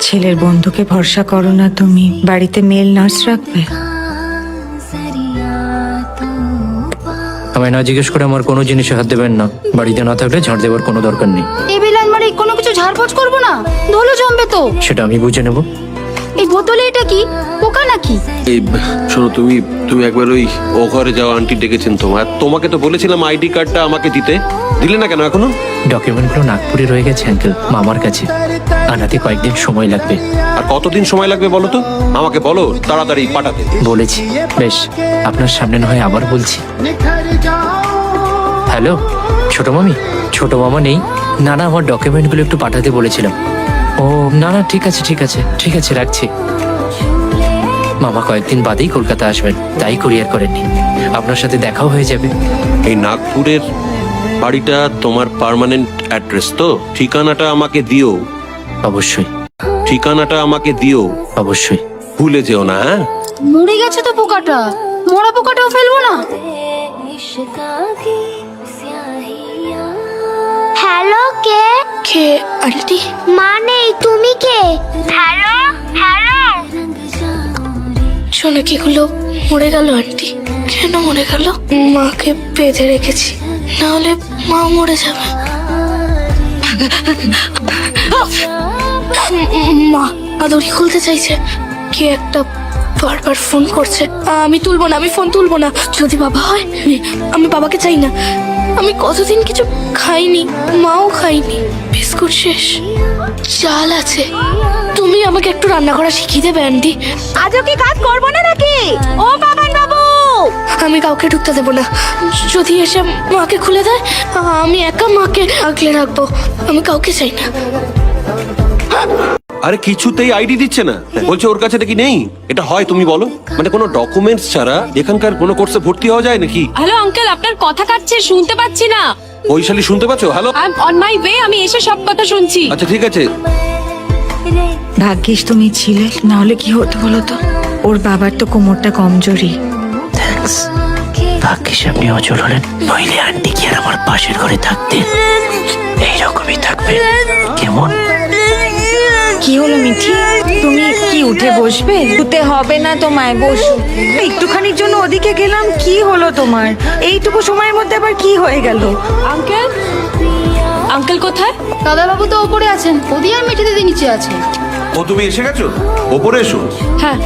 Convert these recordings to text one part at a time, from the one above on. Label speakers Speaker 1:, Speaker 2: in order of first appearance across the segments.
Speaker 1: ছেলের বন্ধুকে ভরসা করো না তুমি। বাড়িতে মেল নার্স রাখবে।
Speaker 2: আমায় না জিজ্ঞেস করে আমার কোনো জিনিসে হাত দেবেন না। বাড়িতে না থাকলে ঝাড় দেওয়ার কোনো দরকার নেই।
Speaker 3: টেবিল আলমারি কোনো কিছু ঝাড়পোছ করব না। ধুলো জমবে তো।
Speaker 2: সেটা আমি বুঝে নেব।
Speaker 3: এই বোতলে এটা কি? পোকা নাকি?
Speaker 4: এই শোনো তুমি তুমি একবার ওই ও ঘরে যাও আন্টি ডেকেছেন তোমার তোমাকে তো বলেছিলাম আইডি কার্ডটা আমাকে দিতে। দিলে না কেন এখনও?
Speaker 2: ডকুমেন্টগুলো নাগপুরে রয়ে গেছে আঙ্কেল মামার কাছে। আনাতে কয়েকদিন সময় লাগবে।
Speaker 4: আর কতদিন সময় লাগবে বলো তো? আমাকে বলো তাড়াতাড়ি পাঠাতে।
Speaker 2: বলেছি। বেশ আপনার সামনে না হয় আবার বলছি। হ্যালো ছোট মামি? ছোট মামা নেই। না না আমার ডকুমেন্টগুলো একটু পাঠাতে বলেছিলাম। ও না না ঠিক আছে ঠিক আছে ঠিক আছে রাখছি। মামা কয়েকদিন বাদেই কলকাতা আসবেন তাই কুরিয়ার করেননি। আপনার সাথে দেখাও হয়ে যাবে।
Speaker 4: এই নাগপুরের বাড়িটা তোমার পার্মানেন্ট অ্যাড্রেস তো? ঠিকানাটা আমাকে দিও।
Speaker 2: অবশ্যই।
Speaker 4: ঠিকানাটা আমাকে দিও।
Speaker 2: অবশ্যই।
Speaker 4: ভুলে যেও না হ্যাঁ?
Speaker 3: মরে গেছে তো পোকাটা। মরা পোকাটাও ফেলব না।
Speaker 5: কে
Speaker 3: আন্টি?
Speaker 5: মা নেই তুমি কে? হ্যালো? হ্যালো?
Speaker 3: শোনো কি হলো? মরে গেল আন্টি। কেন মরে গেল? মাকে বেঁধে রেখেছি। না হলে মা মরে যাবে। মা আদরি খুলতে চাইছে? কে একটা বারবার ফোন করছে। আমি তুলবো না আমি ফোন তুলবো না। যদি বাবা হয় আমি- বাবাকে চাই না। আমি কতদিন কিছু খাইনি মাও খাইনি। বিস্কুট শেষ। চাল আছে। তুমি আমাকে একটু রান্না করা শিখিয়ে দেবে আন্টি। আজও কি কাজ করব না নাকি? ও বাবান বাবু! আমি কাউকে ঢুকতে দেবো না। যদি এসে মাকে খুলে দেয় আমি একা মাকে আগলে রাখব। আমি কাউকে চাই না।
Speaker 4: আরে কিছুতেই আইডি দিচ্ছে না। বলছে ওর কাছে নাকি নেই। এটা হয় তুমি বলো। মানে কোনো ডকুমেন্টস ছাড়া এখানকার কোনো কোর্সে ভর্তি হওয়া যায় নাকি?
Speaker 6: হ্যালো আঙ্কেল আপনার কথা কাটছে শুনতে পাচ্ছি না।
Speaker 4: বৈশালী শুনতে পাচ্ছ? Hello
Speaker 6: I am on my way আমি এসে সব কথা শুনছি।
Speaker 4: আচ্ছা ঠিক আছে।
Speaker 1: ভাগ্যিস তুমি ছিলে না হলে কি হতো বলো তো? ওর বাবার তো কোমরটা কমজোরি।
Speaker 2: থ্যাঙ্কস ভাগ্যিস আপনি অচল হলেন। নইলে আন্টি কি আর আমার পাশের ঘরে থাকতেন? এইরকমই থাকবে। কেমন?
Speaker 1: কি হলো মিঠি? তুমি কি উঠে বসবে? উঠতে হবে না তোমায় বসো। একটুখানির জন্য ওদিকে গেলাম কি হলো তোমার? এইটুকু সময়ের মধ্যে আবার কি হয়ে গেল?
Speaker 6: আঙ্কেল? আঙ্কেল কোথায়?
Speaker 3: দাদাবাবু তো ওপরে আছেন। ওদি আর মিঠি দিদি নিচে আছে।
Speaker 4: ও তুমি এসে গেছো? ওপরে এসো।
Speaker 6: হ্যাঁ।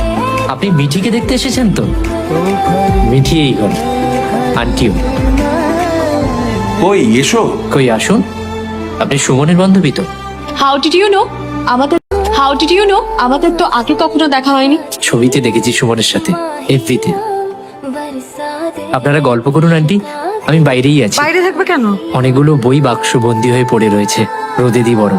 Speaker 2: আপনি মিঠিকে দেখতে এসেছেন তো? মিঠি এই ঘর আন্টিও।
Speaker 4: কই এসো।
Speaker 2: কই আসুন। আপনি সুমনের বান্ধবী তো?
Speaker 6: হাউ ডিড ইউ নো আমাদের হাউ ডিড ইউ নো আমাদের তো আগে কখনো দেখা হয়নি।
Speaker 2: ছবিতে দেখেছি সুমনের সাথে এফবিতে আপনারা গল্প করুন আন্টি। আমি বাইরেই আছি।
Speaker 1: বাইরে থাকবে কেন?
Speaker 2: অনেকগুলো বই বাক্স বন্দি হয়ে পড়ে রয়েছে। রোদে দি বড়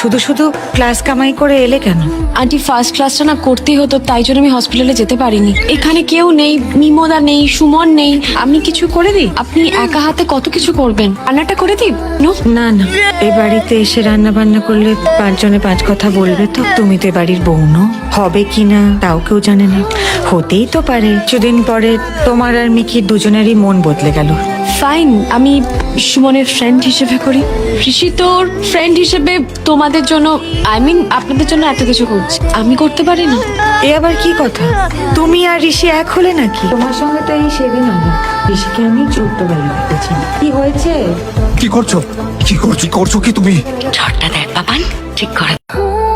Speaker 1: শুধু শুধু ক্লাস কামাই করে এলে কেন?
Speaker 6: আন্টি ফার্স্ট ক্লাসটা না করতেই হতো তাই জন্য আমি হসপিটালে যেতে পারিনি। এখানে কেউ নেই মিমোদা নেই সুমন নেই। আমি কিছু করে দিই? আপনি একা হাতে কত কিছু করবেন? রান্নাটা করে দিই? নো
Speaker 1: না না। এই বাড়িতে এসে রান্না বান্না করলে পাঁচজনে পাঁচ কথা বলবে তো। তুমি তো এ বাড়ির বউ নও হবে কি না তাও কেউ জানে না। হতেই তো পারে। কিছুদিন পরে তোমার আর মিকির দুজনেরই মন বদলে গেল।
Speaker 6: ফাইন আমি সুমনের ফ্রেন্ড হিসেবে করি। ঋষি তোর ফ্রেন্ড হিসেবে তোমাদের জন্য আই মিন আপনাদের জন্য এত কিছু করছি। আমি করতে পারি না
Speaker 1: এ আবার কি কথা? তুমি আর ঋষি এক হলে নাকি? তোমার সঙ্গে তো এই সেদিন হলো। ঋষিকে আমি ছোট্টবেলা দেখেছি। কি হয়েছে?
Speaker 7: কি করছ? কি করছ কি করছ কি তুমি?
Speaker 8: ঝড়টা দেখ বাবান ঠিক করে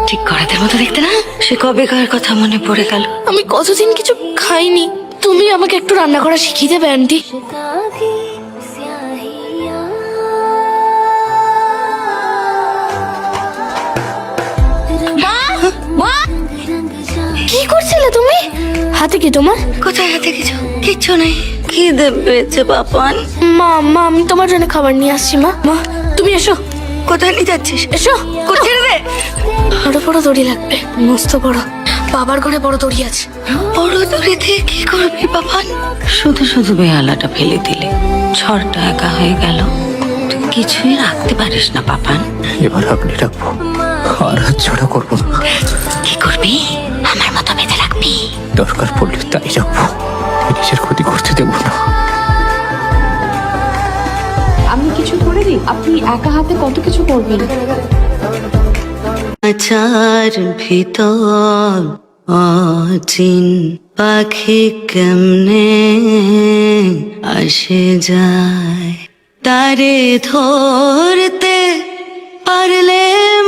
Speaker 8: ঠিক করাদের মতো দেখতে না? সে কবেকার কথা মনে পড়ে গেল।
Speaker 3: আমি কতদিন কিছু খাইনি। তুমি আমাকে একটু রান্না করা শিখিয়ে দেবে আন্টি। কি করছিলে তুমি? হাতে কি তোমার?
Speaker 8: কোথায় হাতে কিছু? কিচ্ছু নেই। কি দেবেছে বাবান
Speaker 3: মা মা আমি তোমার জন্য খাবার নিয়ে আসছি মা। মা তুমি এসো।
Speaker 8: কোথায় নিয়ে যাচ্ছিস?
Speaker 3: এসো।
Speaker 8: কোথায় রে
Speaker 3: বড় বড় দড়ি লাগবে। মস্ত বড়। বাবার ঘরে বড় দড়ি আছে।
Speaker 8: বড় দড়ি দিয়ে কি করবি বাবান শুধু শুধু বেহালাটা ফেলে দিলে। ঝড়টা একা হয়ে গেল। তুই কিছুই রাখতে পারিস না বাবান
Speaker 2: এবার আপনি রাখব। আর হাত ছাড়া করব না।
Speaker 8: কি করবি? আমার মতো বেঁধে রাখবি?
Speaker 2: দরকার পড়লে তাই রাখব। নিজের ক্ষতি করতে দেবো না।
Speaker 6: আমি কিছু করে দিই? আপনি একা হাতে কত কিছু করবেন?
Speaker 8: আচার ভিতর অচিন পাখি কেমনে আসে যায়? তারে ধরতে পারলে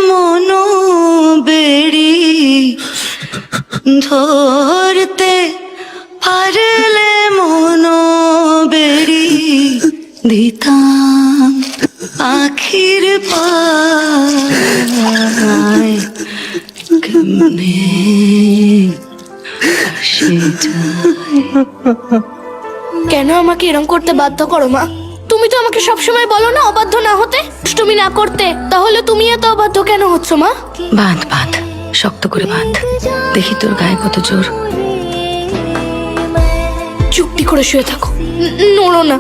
Speaker 8: মনো বেড়ি ধরতে পারলে মনো বেড়ি দিতাম আখির পায়
Speaker 3: কেন আমাকে এরম করতে বাধ্য করো মা? তুমি তো আমাকে সবসময় বলো না অবাধ্য না হতে। তুমি না করতে তাহলে তুমি এত অবাধ্য কেন হচ্ছ মা?
Speaker 8: বাঁধ বাঁধ শক্ত করে বাঁধ। দেখি তোর গায়ে কত জোর।
Speaker 3: চুপটি করে শুয়ে থাকো। ন- নড়ো না।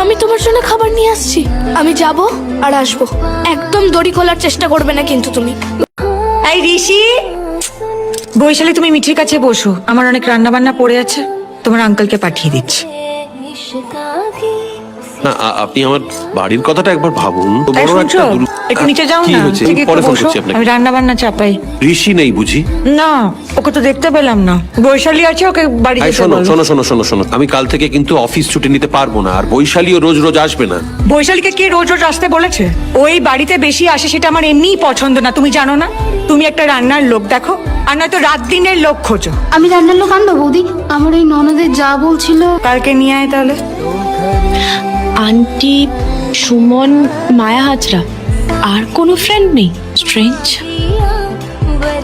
Speaker 3: আমি তোমার জন্য খাবার নিয়ে আসছি। আমি যাব আর আসব। একদম দড়ি খোলার চেষ্টা করবে না কিন্তু তুমি।
Speaker 1: এই ঋষি! বৈশালী তুমি মিঠির কাছে বসো। আমার অনেক রান্না বান্না পড়ে আছে। তোমার আঙ্কেলকে পাঠিয়ে দিচ্ছি।
Speaker 4: না আপনি আমার বাড়ির কথাটা একবার ভাবুন। বড় একটা দুরু-
Speaker 1: একটু নিচে যাও না
Speaker 4: পরে ফোন করছি আপনাকে।
Speaker 1: আমি রান্না বান্না চাপাই।
Speaker 4: ঋষি নেই বুঝি?
Speaker 1: না ওকে তো দেখতে পেলাম না। বৈশালী আছে ওকে বাড়ি যেতে
Speaker 4: শোনো শোনো শোনো শোনো শোনো। আমি কাল থেকে কিন্তু অফিস ছুটি নিতে পারব না আর বৈশালীও রোজ রোজ আসবে না।
Speaker 1: বৈশালীকে কে রোজ রোজ আসতে বলেছে? ওই বাড়িতে বেশি আসে সেটা আমার এমনিই পছন্দ না তুমি জানো না? তুমি একটা রান্নার লোক দেখো। আর নয়তো রাত দিনের লোক খোঁজো।
Speaker 9: আমি রান্নার লোক আনব বৌদি? আমার এই ননদের যা বলছিল
Speaker 1: কালকে নিয়ে আয় তাহলে।
Speaker 6: আন্টি সুমন মায়া হাজরা আর কোনো ফ্রেন্ড নেই স্ট্রেঞ্জ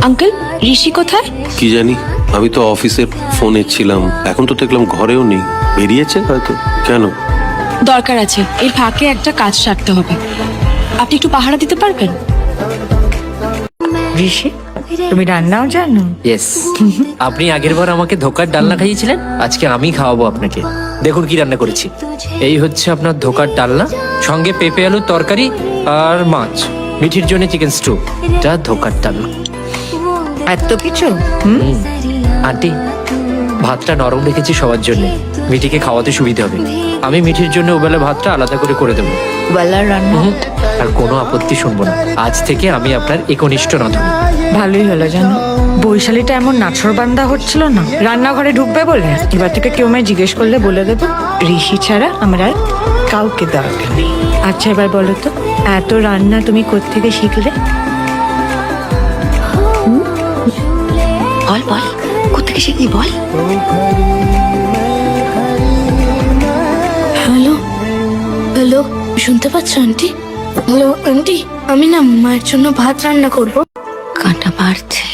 Speaker 6: আঙ্কেল ঋষি কোথায়?
Speaker 4: কি জানি আমি তো অফিসে ফোনে ছিলাম এখন তো দেখলাম ঘরেও নেই বেরিয়েছে হয়তো কেন?
Speaker 6: দরকার আছে এর ফাঁকে একটা কাজ সারতে হবে। আপনি একটু পাহারা দিতে পারবেন?
Speaker 1: ঋষি তুমি রান্নাও জানো?
Speaker 2: ইয়েস আপনি আগের বার আমাকে ধোকার ডালনা খাইয়েছিলেন? আজকে আমি খাওয়াবো আপনাকে। দেখুন কি রান্না করেছি। এই হচ্ছে আপনার ধোকার ডালনা সঙ্গে পেঁপে আলুর তরকারি আর মাছ। মিঠির জন্য চিকেন স্টু যা ধোকার ডালনা।
Speaker 1: এত কিছু।
Speaker 2: আন্টি ভাতটা নরম রেখেছি সবার জন্য। মিঠিকে খাওয়াতে সুবিধা হবে। আমি মিঠির জন্য ওবেলা ভাতটা আলাদা করে করে দেবো।
Speaker 1: বেলার রান্না?
Speaker 2: হুম। আর কোনো আপত্তি শুনব না। আজ থেকে আমি আপনার একনিষ্ঠ নধনী
Speaker 1: ভালোই হলো জানো। বৈশালীটা এমন নাছর বান্দা হচ্ছিল না। রান্নাঘরে ঢুকবে বলে এবার থেকে কেউ আমায় জিজ্ঞেস করলে বলে দেবো, ঋষি ছাড়া আমরা কাউকে দরকার নেই। আচ্ছা এবার বলো তো, এত রান্না তুমি কোত্থেকে শিখলে?
Speaker 8: বল বল কোথেকে শিখলি বল?
Speaker 3: হ্যালো হ্যালো, শুনতে পাচ্ছ আন্টি? হ্যালো, আন্টি, আমি না মায়ের জন্য ভাত রান্না করব।
Speaker 8: কাঁটা মারছে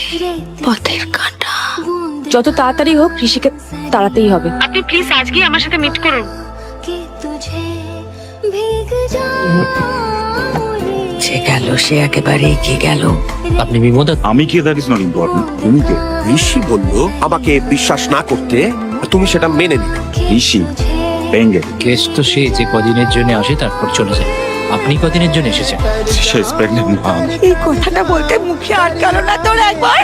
Speaker 8: পথের কাঁটা।
Speaker 6: যত তাড়াতাড়ি হোক ঋষিকে তাড়াতেই হবে।
Speaker 1: আপনি প্লিজ আজকে আমার সাথে মিট করুন।
Speaker 8: সে গেল সে একেবারে এগিয়ে গেল?
Speaker 2: আপনি বিমোদা
Speaker 7: আমি কি দ্যাট ইজ নট ইম্পর্টেন্ট তুমি কে?
Speaker 10: ঋষি বলল আমাকে বিশ্বাস না করতে আর তুমি সেটা মেনে নিলে।
Speaker 7: ঋষি বেঙ্গে
Speaker 2: গেস্ট তো সে যে কদিনের জন্য আসে তারপর চলে যায়। আপনি কদিনের জন্য এসেছেন?
Speaker 7: সে ইজ প্রেগনেন্ট মম
Speaker 1: এই কথাটা বলতে মুখে আটকালো না তোর একবার।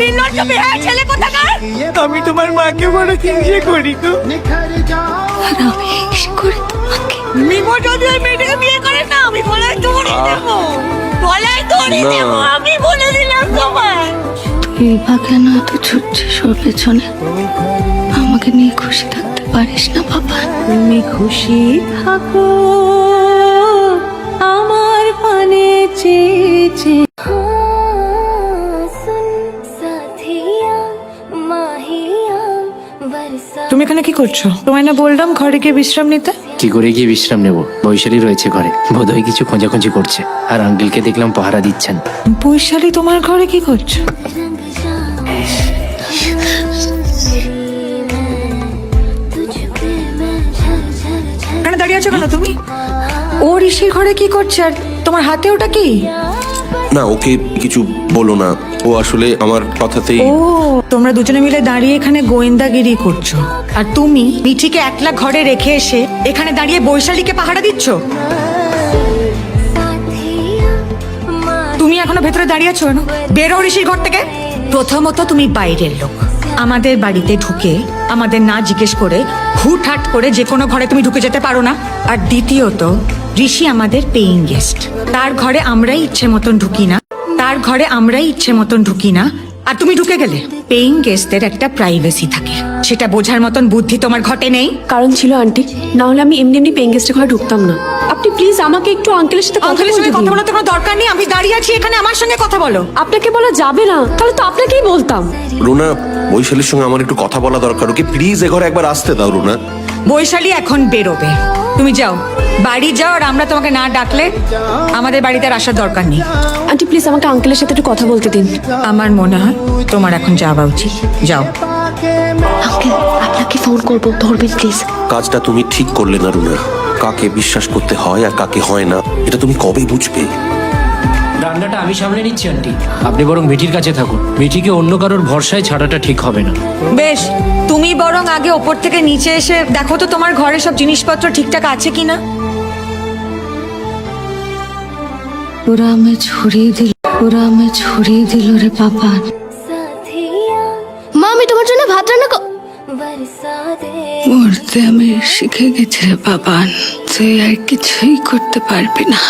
Speaker 1: নির্লজ্জ বেহায়া ছেলে কোথাকার? আমি তোমার মাকে বড় হিংসে করি তো।
Speaker 8: আর আমি হিংসে করি তোমাকে
Speaker 1: মিমো যদি ওই মেয়েটাকে বিয়ে করে না আমি গলায় দড়ি দেবো। গলায় দড়ি
Speaker 4: না।
Speaker 1: দেবো আমি বলে দিলাম তোমায়।
Speaker 8: তুই বা কেন এত ছুটছিস ওর পেছনে। আমাকে নিয়ে খুশি থাকতে পারিস না বাবা।
Speaker 1: তুমি খুশি থাকো। তুমি এখানে কি করছ? তোমায় না বললাম ঘরে গিয়ে বিশ্রাম নিতে?
Speaker 2: কি করে গিয়ে বিশ্রাম নেব? বৈশালী রয়েছে ঘরে। বোধহয় কিছু খোঁজাখুঁজি করছে। আর আঙ্কেলকে দেখলাম পাহারা দিচ্ছেন।
Speaker 1: বৈশালী তোমার ঘরে কি করছ? এখানে দাঁড়িয়ে আছো কেন তুমি? ও ঋষির ঘরে কি করছে আর তোমার হাতে ওটা কি?
Speaker 10: না ওকে কিছু বলো না। ও আসলে আমার কথাতেই
Speaker 1: ও তোমরা দুজনে মিলে দাঁড়িয়ে এখানে গোয়েন্দাগিরি করছ। আর তুমি মিঠিকে একলা ঘরে রেখে এসে এখানে দাঁড়িয়ে বৈশালীকে পাহারা দিচ্ছ? তুমি এখনও ভেতরে দাঁড়িয়ে আছো কেন? বেরো ঋষির ঘর থেকে। প্রথমত তুমি বাইরের লোক। আমাদের বাড়িতে ঢুকে আমাদের না জিজ্ঞেস করে হুটহাট করে যে কোনো ঘরে তুমি ঢুকে যেতে পারো না। আর দ্বিতীয়ত ঋষি আমাদের পেইং গেস্ট তার ঘরে আমরাই ইচ্ছে মতন ঢুকি না। তার ঘরে আমরাই ইচ্ছে মতন ঢুকি না। আর তুমি ঢুকে গেলে? পেইং গেস্টদের একটা প্রাইভেসি থাকে। সেটা বোঝার মতন বুদ্ধি তোমার ঘটে নেই।
Speaker 6: কারণ ছিল আন্টি না হলে আমি এমনি এমনি পেন গেস্টের ঘরে ঢুকতাম না। আপনি প্লিজ আমাকে একটু আঙ্কেলের সাথে কথা
Speaker 1: আঙ্কেলের
Speaker 6: বলতে
Speaker 1: সঙ্গে কথা
Speaker 6: দিন
Speaker 1: বলার কোনো দরকার নেই। আমি দাঁড়িয়ে আছি এখানে আমার সঙ্গে কথা বলো।
Speaker 6: আপনাকে বলা যাবে না। তাহলে তো আপনাকেই বলতাম।
Speaker 4: রুনা বৈশালীর সঙ্গে আমার একটু কথা বলা দরকার। ওকে প্লিজ এ ঘরে একবার আসতে দাও রুনা।
Speaker 1: বৈশালী এখন বেরোবে। তুমি যাও। বাড়ি যাও আর আমরা তোমাকে না ডাকলে আমাদের বাড়িতে আর আসার দরকার নেই।
Speaker 6: আন্টি প্লিজ আমাকে আঙ্কেলের সাথে একটু কথা বলতে দিন।
Speaker 1: আমার মনে হয় তোমার এখন যাওয়া উচিত। যাও।
Speaker 6: আঙ্কেল আপনাকে ফোন করব। ধরবেন প্লিজ
Speaker 4: কাজটা তুমি ঠিক করলে না রুনা কাকে বিশ্বাস করতে হয় আর কাকে হয় না এটা তুমি কবে বুঝবে?
Speaker 2: রান্নাটা আমি সামলে নিচ্ছি আন্টি। আপনি বরং মিঠির কাছে থাকুন। মিঠিকে অন্য কারোর ভরসায় ছাড়াটা ঠিক হবে না।
Speaker 1: বেশ তুমি বরং আগে ওপর থেকে নিচে এসে দেখো তো তোমার ঘরে সব জিনিসপত্র ঠিকঠাক আছে কিনা।
Speaker 8: ওরা আমি ছড়িয়ে দিল ওরা আমি ছড়িয়ে দিল রে বাবা।
Speaker 3: মা আমি তোমার জন্য ভাত রান্না কর
Speaker 8: মরতে আমি শিখে গেছি রে বাবান তুই আর কিছুই করতে পারবি না।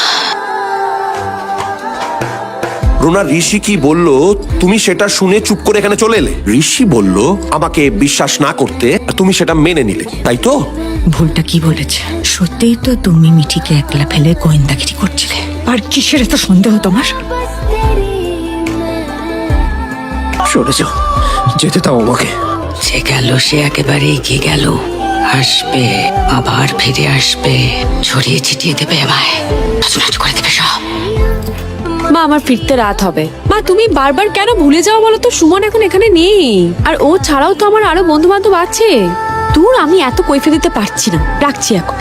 Speaker 4: রুনা ঋষি কি বলল তুমি সেটা শুনে চুপ করে এখানে চলে এলে? ঋষি বলল আমাকে বিশ্বাস না করতে আর তুমি সেটা মেনে নিলে তাই তো?
Speaker 1: ভুলটা কি বলেছে? সত্যিই তো তুমি মিঠিকে একলা ফেলে গোয়েন্দাগিরি করছিলে। আর কিসের এত সন্দেহ তোমার?
Speaker 2: সরে যাও যেতে দাও আমাকে।
Speaker 8: যে গেল সে একেবারে এগিয়ে গেল। আসবে আবার ফিরে আসবে। ছড়িয়ে ছিটিয়ে দেবে আমায়। করে দেবে সব।
Speaker 6: মা, আমার ফিরতে রাত হবে। মা, তুমি বারবার কেন ভুলে যাও বলো তো? সুমন এখন এখানে নেই। আর ও ছাড়াও তো আমার আরও বন্ধু বান্ধব আছে। দূর, আমি এত কৈফে দিতে পারছি না। রাখছি এখন।